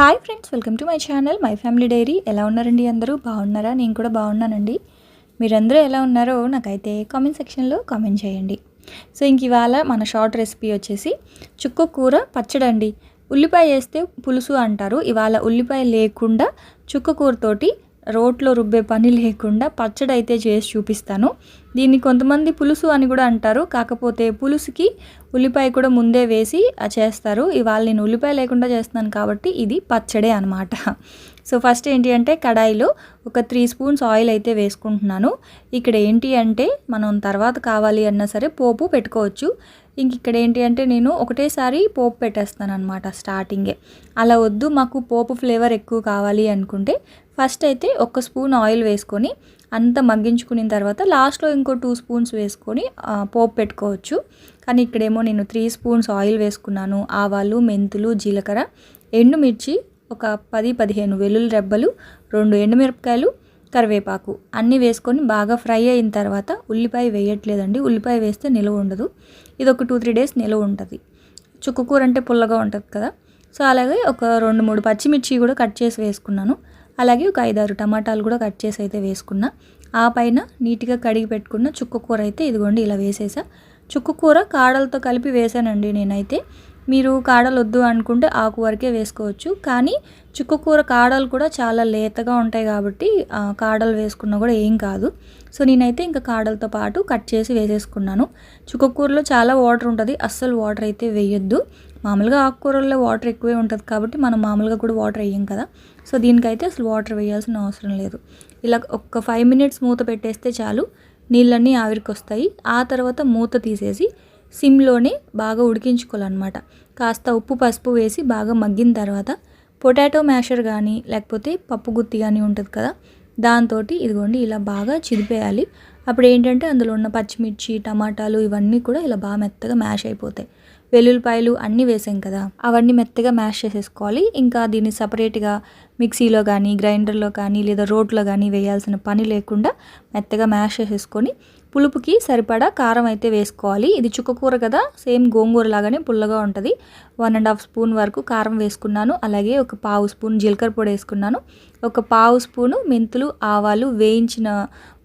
Hi friends welcome to my channel my family diary. ఎలా ఉన్నారండి అందరూ? బాగున్నారా? నేను కూడా బాగున్నానండి. మీరందరూ ఎలా ఉన్నారో నాకైతే కామెంట్ సెక్షన్లో కామెంట్ చేయండి. సో ఇంక ఇవాళ మన షార్ట్ రెసిపీ వచ్చేసి చుక్క కూర పచ్చడండి. ఉల్లిపాయ వేస్తే పులుసు అంటారు. ఇవాళ ఉల్లిపాయ లేకుండా చుక్క కూరతోటి రోట్లో రుబ్బే పని లేకుండా పచ్చడి అయితే చేసి చూపిస్తాను. దీన్ని కొంతమంది పులుసు అని కూడా అంటారు. కాకపోతే పులుసుకి ఉల్లిపాయ కూడా ముందే వేసి చేస్తారు. ఇవాళ నేను ఉల్లిపాయ లేకుండా చేస్తున్నాను కాబట్టి ఇది పచ్చడే అనమాట సో ఫస్ట్ ఏంటి అంటే కడాయిలో ఒక త్రీ స్పూన్స్ ఆయిల్ అయితే వేసుకుంటున్నాను. ఇక్కడ ఏంటి అంటే మనం తర్వాత కావాలి అన్నా సరే పోపు పెట్టుకోవచ్చు. ఇంక ఇక్కడ ఏంటి అంటే నేను ఒకటేసారి పోపు పెట్టేస్తాను అనమాట స్టార్టింగే. అలా వద్దు మాకు పోపు ఫ్లేవర్ ఎక్కువ కావాలి అనుకుంటే ఫస్ట్ అయితే ఒక స్పూన్ ఆయిల్ వేసుకొని అంతా మగ్గించుకున్న తర్వాత లాస్ట్లో ఇంకో టూ స్పూన్స్ వేసుకొని పోపు పెట్టుకోవచ్చు. కానీ ఇక్కడేమో నేను త్రీ స్పూన్స్ ఆయిల్ వేసుకున్నాను. ఆవాలు మెంతులు జీలకర్ర ఎండుమిర్చి ఒక పది పదిహేను వెల్లుల్లి రెబ్బలు రెండు ఎండుమిరపకాయలు కరివేపాకు అన్నీ వేసుకొని బాగా ఫ్రై అయిన తర్వాత ఉల్లిపాయ వేయట్లేదండి. ఉల్లిపాయ వేస్తే నిలువ ఉండదు. ఇది ఒక టూ త్రీ డేస్ నిలువ ఉంటుంది. చుక్కకూర అంటే పుల్లగా ఉంటుంది కదా. సో అలాగే ఒక రెండు మూడు పచ్చిమిర్చి కూడా కట్ చేసి వేసుకున్నాను. అలాగే ఒక ఐదారు టమాటాలు కూడా కట్ చేసి అయితే వేసుకున్నా. ఆ పైన నీట్గా కడిగి పెట్టుకున్న చుక్కకూర అయితే ఇదిగోండి ఇలా వేసేసా. చుక్కకూర కాడలతో కలిపి వేసానండి నేనైతే. మీరు కాడలు వద్దు అనుకుంటే ఆకు వరకే వేసుకోవచ్చు. కానీ చుక్కకూర కాడలు కూడా చాలా లేతగా ఉంటాయి కాబట్టి కాడలు వేసుకున్నా కూడా ఏం కాదు. సో నేనైతే ఇంకా కాడలతో పాటు కట్ చేసి వేసేసుకున్నాను. చుక్కకూరలో చాలా వాటర్ ఉంటుంది. అస్సలు వాటర్ అయితే వేయొద్దు. మామూలుగా ఆకుకూరల్లో వాటర్ ఎక్కువే ఉంటుంది కాబట్టి మనం మామూలుగా కూడా వాటర్ వేయం కదా. సో దీనికైతే అసలు వాటర్ వేయాల్సిన అవసరం లేదు. ఇలా ఒక ఫైవ్ మినిట్స్ మూత పెట్టేస్తే చాలు. నీళ్ళన్నీ ఆవిరికి వస్తాయి ఆ తర్వాత మూత తీసేసి సిమ్లోనే బాగా ఉడికించుకోవాలన్నమాట. కాస్త ఉప్పు పసుపు వేసి బాగా మగ్గిన తర్వాత పొటాటో మ్యాషర్ కానీ లేకపోతే పప్పు గుత్తి కానీ ఉంటుంది కదా దాంతో ఇదిగోండి ఇలా బాగా చిదిపేయాలి. అప్పుడు ఏంటంటే అందులో ఉన్న పచ్చిమిర్చి టమాటాలు ఇవన్నీ కూడా ఇలా బాగా మెత్తగా మ్యాష్ అయిపోతాయి. వెల్లుల్లిపాయలు అన్నీ వేసాం కదా అవన్నీ మెత్తగా మ్యాష్ చేసేసుకోవాలి. ఇంకా దీన్ని సపరేట్గా మిక్సీలో కానీ గ్రైండర్లో కానీ లేదా రోట్లో కానీ వేయాల్సిన పని లేకుండా మెత్తగా మ్యాష్ చేసేసుకొని పులుపుకి సరిపడా కారం అయితే వేసుకోవాలి. ఇది చుక్కకూర కదా సేమ్ గోంగూర లాగానే పుల్లగా ఉంటుంది. వన్ అండ్ హాఫ్ స్పూన్ వరకు కారం వేసుకున్నాను. అలాగే ఒక పావు స్పూన్ జీలకర్ర పొడి వేసుకున్నాను. ఒక పావు స్పూను మెంతులు ఆవాలు వేయించిన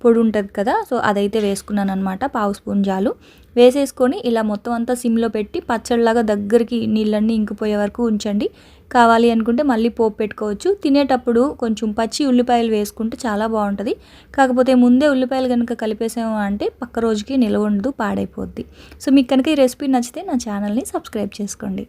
పొడి ఉంటుంది కదా సో అదైతే వేసుకున్నాను అనమాట పావు స్పూన్ జాలు. వేసేసుకొని ఇలా మొత్తం అంతా సిమ్లో పెట్టి పచ్చడిలాగా దగ్గరికి నీళ్ళన్నీ ఇంకిపోయే వరకు ఉంచండి. కావాలి అనుకుంటే మళ్ళీ పోపు పెట్టుకోవచ్చు. తినేటప్పుడు కొంచెం పచ్చి ఉల్లిపాయలు వేసుకుంటే చాలా బాగుంటుంది. కాకపోతే ముందే ఉల్లిపాయలు కనుక కలిపేసాము అంటే పక్క రోజుకి నిలవ ఉండదు పాడైపోద్ది. సో మీకు కనుక ఈ రెసిపీ నచ్చితే నా ఛానల్ని సబ్స్క్రైబ్ చేసుకోండి.